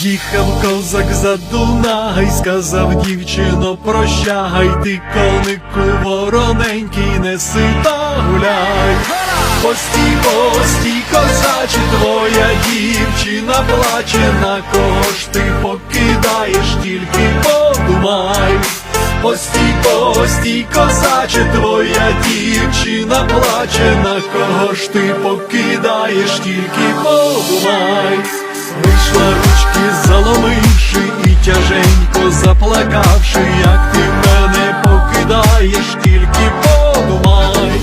Їхав козак за Дунай, сказав дівчино, прощай, ти конику вороненький, неси та гуляй. Постій, постій, козаче, твоя дівчина плаче, на кого ж ти покидаєш, тільки подумай. Постій, постій, козаче, твоя дівчина плаче, на кого ж ти покидаєш, тільки подумай. Заплакавши, як ти мене покидаєш, тільки подумай.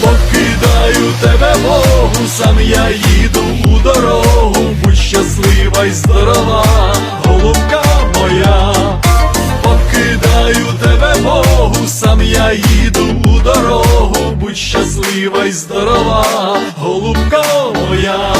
Покидаю тебе Богу, сам я їду у дорогу, будь щаслива й здорова, голубка моя. Покидаю тебе Богу, сам я їду у дорогу, будь щаслива й здорова, голубка моя.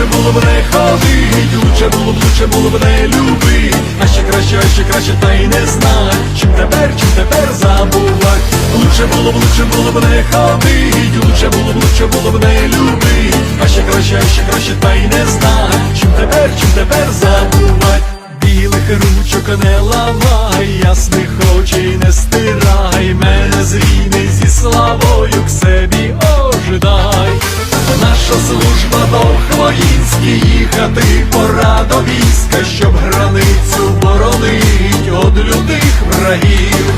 Лучше було б, не ходить, лучше було б, лучше було б не любить, а ще краще, а ще краще, та й не знать, чим тепер, чим тепер забувать. Лучше було б, лучше було б не ходить, лучше було б, лучше було б не любить, а ще краще, а ще краще, та й не знать, чим тепер, чим тепер забувать. Білих ручок не ламай, ясних очей не стирай, мене з зі славою к собі ожидай. Наша служба до воїнській їхати, пора до війська, щоб границю боронить од лютих врагів.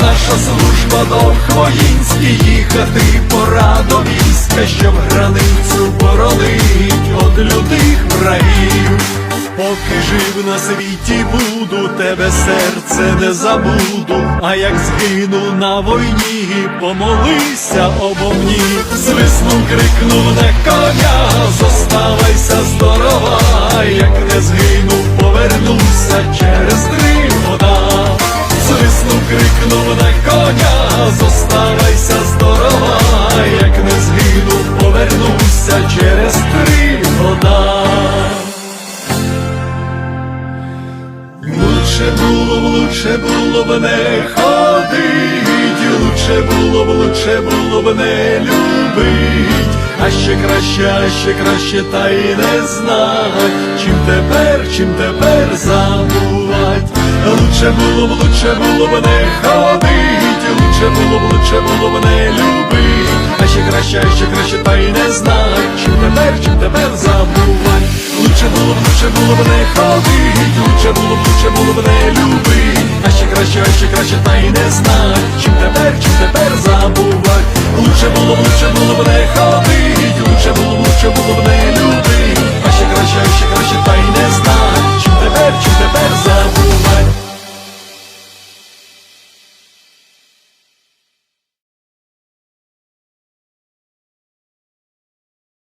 Наша служба до хвоїнські їхати, пора до війська, щоб границю боронить од лютих врагів. Поки жив на світі буду, тебе серце не забуду, а як згину на війні, помолися обо мені, свиснув, крикнув на коня, зоставайся здорова, як не згинув, повернуся через три года. Свиснув, крикнув на коня, зоставайся здорова, як не згинув, повернуся через три года. Лучше було б, лучше було б не ходить, лучше було б, лучше було б не любить, а ще краще, а ще краще, та й не знать, чим тепер, чим тепер забувать. Лучше було б, лучше було б не ходить, лучше було б, лучше було б не любить, а ще краще, а ще краще, та й не знать, чим тепер, чим тепер забувать. Лучше було б, лучше було б не ходить, б, люби, а ще краще, а ще краще, та й не знать, чим тепер, чим тепер забувать. Лучше було лучше було б не.